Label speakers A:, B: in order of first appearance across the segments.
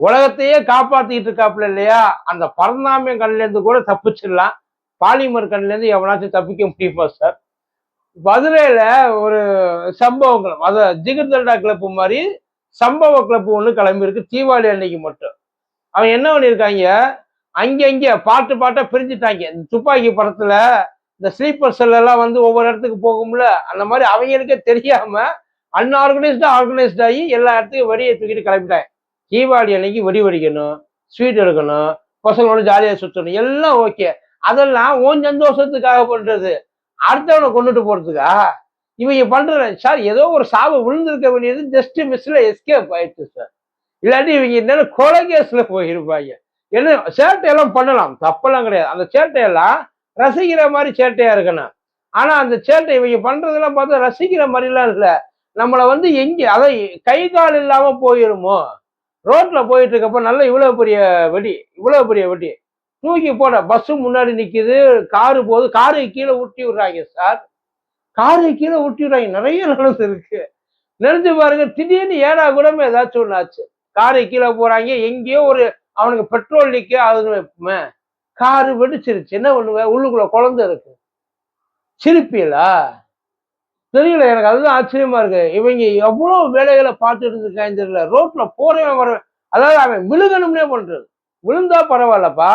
A: உலகத்தையே காப்பாத்திட்டு இருக்காப்புல இல்லையா? அந்த பரந்தாமியம் கண்ணுல இருந்து கூட தப்பிச்சிடலாம். பாலிமர் கண்ணுல இருந்து எவனாச்சும் தப்பிக்க முடியுமா சார் மதுரையில ஒரு சம்பவங்கள் அத ஜிகர்தண்டா கிளப்பு மாதிரி சம்பவ கிளப்பு ஒன்று கிளம்பியிருக்கு. தீபாவளி அன்னைக்கு மட்டும். அவன் என்ன பண்ணியிருக்காங்க? அங்கங்க பாட்டு பாட்டா பிரிஞ்சுட்டாங்க. இந்த துப்பாக்கி படத்துல இந்த ஸ்லீப்பர் செல் எல்லாம் வந்து ஒவ்வொரு இடத்துக்கு போகும்ல? அந்த மாதிரி அவங்களுக்கே தெரியாம அன்ஆர்கனைஸ்டா ஆர்கனைஸ்ட் ஆகி எல்லா இடத்துக்கும் வெடியை தூக்கிட்டு கிளம்பிட்டாங்க. தீபாவளி அன்னைக்கு வெடி வெடிக்கணும் ஸ்வீட் எடுக்கணும் பசங்களோட ஜாலியாக சுற்றணும் எல்லாம் ஓகே அதெல்லாம் உன் சந்தோஷத்துக்காக பண்ணுறது அடுத்தவனை கொண்டுட்டு போகிறதுக்கா இவங்க பண்ணுறேன் சார் ஏதோ ஒரு சாவு விழுந்திருக்க வேண்டியது ஜஸ்ட் மிஸ்ஸில் எஸ்கேப் ஆயிடுச்சு சார் இல்லாட்டி இவங்க என்ன கொலை கேஸில் போயிருப்பாங்க. என்ன சேட்டையெல்லாம் பண்ணலாம் தப்பெல்லாம் கிடையாது. அந்த சேட்டையெல்லாம் ரசிக்கிற மாதிரி சேட்டையாக இருக்கணும். ஆனால் அந்த சேட்டை இவங்க பண்றதெல்லாம் பார்த்தா ரசிக்கிற மாதிரிலாம் இல்லை. நம்மளை வந்து எங்கே அதை கை கால் இல்லாமல் போயிருமோ? ரோட்ல போயிட்டு இருக்கப்ப நல்ல இவ்வளவு பெரிய வெடி இவ்வளவு பெரிய வெடி. தூக்கி போட பஸ் முன்னாடி நிக்குது காரு போகுது காரு கீழே ஊட்டி விடுறாங்க சார் காரு கீழே ஊட்டி விடுறாங்க நிறைய நடந்து இருக்கு. நினைஞ்சு பாருங்க திடீர்னு ஏடா கூடமே ஏதாச்சும் ஒன்று ஆச்சு. காரு கீழே போறாங்க எங்கேயோ ஒரு அவனுக்கு பெட்ரோல் நிக்க அது காரு வெடிச்சிருச்சு. என்ன பண்ணுவேன் உள்ளுக்குள்ள குழந்தை இருக்கு. சிரிப்பீங்களா தெரியல எனக்கு அதுதான் ஆச்சரியமா இருக்கு. இவங்க எவ்வளவு வேலைகளை பார்த்துட்டு இருந்திருக்காங்க தெரியல. ரோட்ல போறவன் வரவன் அதாவது அவன் விழுகணும்னே பண்றது. விழுந்தா பரவாயில்லப்பா.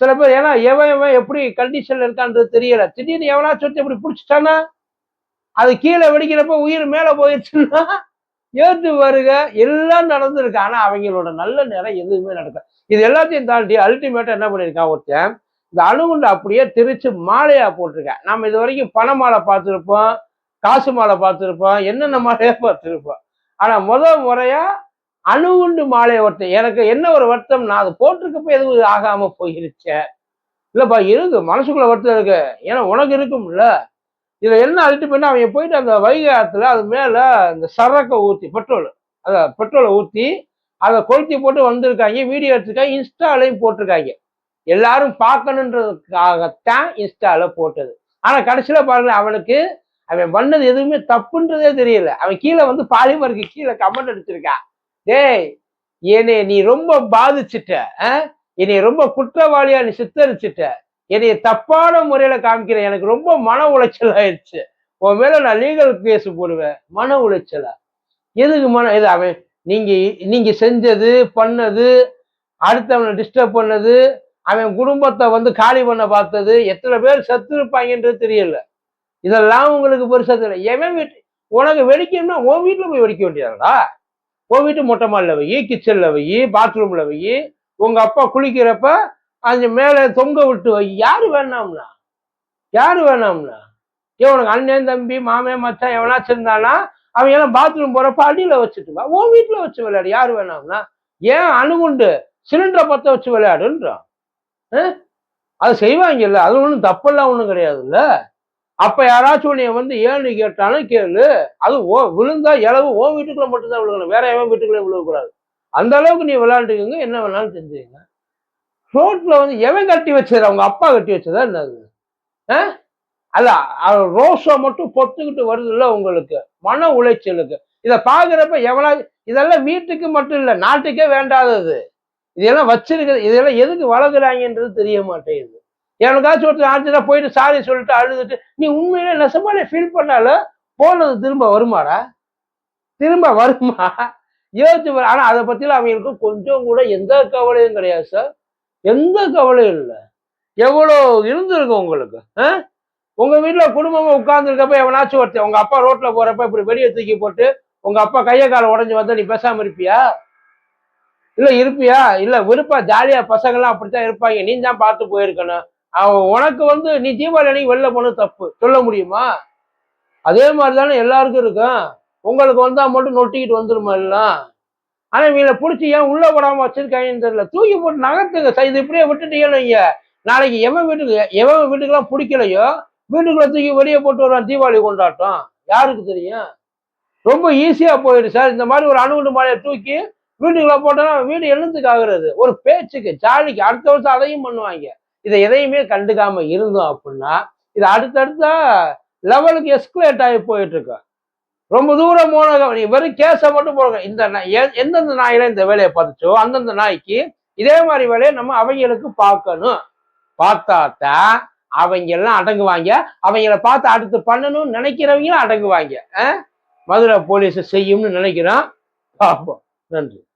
A: சில பேர் ஏன்னா எவன் எவன் எப்படி கண்டிஷன்ல இருக்கான்றது தெரியல. திடீர்னு எவனா சொத்து எப்படி பிடிச்சிட்டானா அது கீழே வெடிக்கிறப்ப உயிர் மேல போயிடுச்சுன்னா ஏத்து வருக எல்லாம் நடந்திருக்கு. ஆனா அவங்களோட நல்ல நேரம் எதுவுமே நடக்கல. இது எல்லாத்தையும் தாண்டி அல்டிமேட்டா என்ன பண்ணியிருக்கான் ஒருத்தன்? இந்த அணுகுண்டு அப்படியே திரிச்சு மாலையா போட்டிருக்கேன். நம்ம இது வரைக்கும் பனை மாலை பார்த்துருப்போம். காசு மாலை பார்த்துருப்பான் என்னென்ன மாலையா பார்த்துருப்போம் ஆனால் முத முறையா அணுகுண்டு மாலை ஒருத்தன் எனக்கு என்ன ஒரு வருத்தம் நான் அது போட்டிருக்கப்ப எதுவும் ஆகாமல் போயிருச்சேன் இல்லைப்பா இருக்கு மனசுக்குள்ள வருத்தம் இருக்கு. ஏன்னா உனக்கு இருக்கும்ல. இதில் என்ன அல்டிமேட் அவன் போயிட்டு அந்த வைகை அது மேலே இந்த சரக்கை ஊற்றி பெட்ரோல் அதை பெட்ரோலை ஊற்றி அதை கொளுத்தி போட்டு வந்திருக்காங்க வீடியோ எடுத்துருக்காங்க இன்ஸ்டாலையும் போட்டிருக்காங்க. எல்லாரும் பார்க்கணுன்றதுக்காகத்தான் இன்ஸ்டால போட்டது. ஆனால் கடைசியில் பாருங்கள் அவனுக்கு அவன் பண்ணது எதுவுமே தப்புன்றதே தெரியல. அவன் கீழே வந்து பாலிமருக்கு கீழே கமெண்ட் அடிச்சிருக்கான் டேய் என்னை நீ ரொம்ப பாதிச்சிட்ட என்னை ரொம்ப குற்றவாளியா நீ சித்தரிச்சிட்ட. என்னைய தப்பான முறையில காமிக்கிற. எனக்கு ரொம்ப மன உளைச்சல் ஆயிடுச்சு. உன் மேல நான் லீகல் கேஸ் போடுவேன். மன உளைச்சலா? எதுக்கு மன இது அவன் நீங்க நீங்க செஞ்சது பண்ணது அடுத்தவனை டிஸ்டர்ப் பண்ணது அவன் குடும்பத்தை வந்து காலி பண்ண பார்த்தது எத்தனை பேர் செத்து இருப்பாங்கன்றது தெரியல. இதெல்லாம் உங்களுக்கு பெருசாக தெரியல. எவன் வீட்டு உனக்கு வெடிக்கணும்னா உன் வீட்டில் போய் வெடிக்க வேண்டியதாடா உன் வீட்டு மொட்டை மாடில் வை கிச்சனில் வை பாத்ரூமில் வை உங்கள் அப்பா குளிக்கிறப்ப அந்த மேலே தொங்க விட்டு வை. யார் வேணாம்னா? யாரு வேணாம்னா? ஏன் உனக்கு அண்ணன் தம்பி மாமே மச்சான் எவனாச்சும் இருந்தானா அவன் எல்லாம் பாத்ரூம் போகிறப்ப அடியில் வச்சுட்டு வா. உன் வீட்டில் வச்சு விளையாடு. யார் வேணாம்னா? ஏன் அணுகுண்டு சிலிண்டரை பற்ற வச்சு விளையாடுன்றான். அது செய்வாங்கல்ல. அது ஒன்றும் தப்பெல்லாம் ஒன்றும் கிடையாதுல்ல. அப்ப யாராச்சும் உன்னைய வந்து ஏன்னு கேட்டாலும் கேளு. அது ஓ விழுந்தா இளவு ஓ வீட்டுக்குள்ள மட்டும்தான் விழுகணும். வேற எவன் வீட்டுக்குள்ளே விழுகக்கூடாது. அந்த அளவுக்கு நீ விளையாண்டுக்கோங்க. என்ன வேணாலும் செஞ்சுக்கங்க. ரோட்ல வந்து எவன் கட்டி வச்சது? அவங்க அப்பா கட்டி வச்சதா என்னது? அல்ல ரோஸை மட்டும் பொத்துக்கிட்டு வருதுல்ல உங்களுக்கு. மன உளைச்சலுக்கு. இதை பார்க்குறப்ப எவ்வளோ இதெல்லாம் வீட்டுக்கு மட்டும் இல்லை நாட்டுக்கே வேண்டாதது. இதெல்லாம் வச்சிருக்கிறது இதெல்லாம் எதுக்கு வளர்க்குறாங்கன்றது தெரிய மாட்டேங்குது. எனக்காச்சும் ஒருத்தர் ஆச்சுன்னா போயிட்டு சாரி சொல்லிட்டு அழுதுட்டு நீ உண்மையிலே நெசமாலே ஃபீல் பண்ணாலும் போனது திரும்ப வருமாடா? திரும்ப வருமா? யோசிச்சு ஆனால் அதை பற்றிலாம் அவங்களுக்கு கொஞ்சம் கூட எந்த கவலையும் கிடையாது சார் எந்த கவலையும் இல்லை. எவ்வளோ இருந்திருக்கு உங்களுக்கு ஆ? உங்கள் வீட்டில் குடும்பமாக உட்கார்ந்துருக்கப்ப எவனாச்சும் ஒருத்தன் உங்கள் அப்பா ரோட்டில் போகிறப்ப இப்படி வெளியே தூக்கி போட்டு உங்கள் அப்பா கையை காலை உடஞ்சி வந்தால் நீ பேசாமல் இருப்பியா? இல்லை இருப்பியா? இல்லை விருப்பா ஜாலியாக பசங்கெல்லாம் அப்படித்தான் இருப்பாங்க. நீ தான் பார்த்து போயிருக்கணும். உனக்கு வந்து நீ தீபாவளி அன்னைக்கு வெளில போனது தப்பு. சொல்ல முடியுமா? அதே மாதிரி தானே எல்லாருக்கும் இருக்கும். உங்களுக்கு வந்தா மட்டும் நொட்டிக்கிட்டு வந்துருமா எல்லாம்? ஆனா இவங்களை பிடிச்சி ஏன் உள்ள விடாம வச்சிருக்காங்கன்னு தெரியல. தூக்கி போட்டு நகர்த்துங்க. இது இப்படியே விட்டுட்டீங்கன்னு இங்கே நாளைக்கு எவன் வீட்டுக்கு எவன் வீட்டுக்கெல்லாம் பிடிக்கலையோ வீட்டுக்குள்ள தூக்கி வெளியே போட்டு வருவான் தீபாவளி கொண்டாட்டம். யாருக்கு தெரியும்? ரொம்ப ஈஸியா போயிடுது சார். இந்த மாதிரி ஒரு அணுகுண்டு மாலையை தூக்கி வீட்டுக்குள்ள போட்டோன்னா வீடு எழுந்துக்கு ஆகுறது ஒரு பேச்சுக்கு ஜாலிக்கு. அடுத்த வருஷம் அதையும் பண்ணுவாங்க. இதை எதையுமே கண்டுக்காம இருந்தோம் அப்படின்னா இது அடுத்தடுத்த லெவலுக்கு எஸ்குலேட் ஆகி போயிட்டு இருக்கு ரொம்ப தூரம் போன நீ வெறும் கேஸை மட்டும் போடுங்க. இந்த நாய் எ- எந்தெந்த நாயில இந்த வேலையை பார்த்துச்சோ அந்தந்த நாய்க்கு இதே மாதிரி வேலையை நம்ம அவங்களுக்கு பார்க்கணும். பார்த்தாத்தான் அவங்க எல்லாம் அடங்குவாங்க. அவங்கள பார்த்து அடுத்து பண்ணணும்னு நினைக்கிறவங்களும் அடங்குவாங்க. மதுரை போலீஸ் செய்யும்னு நினைக்கிறோம். பார்ப்போம். நன்றி.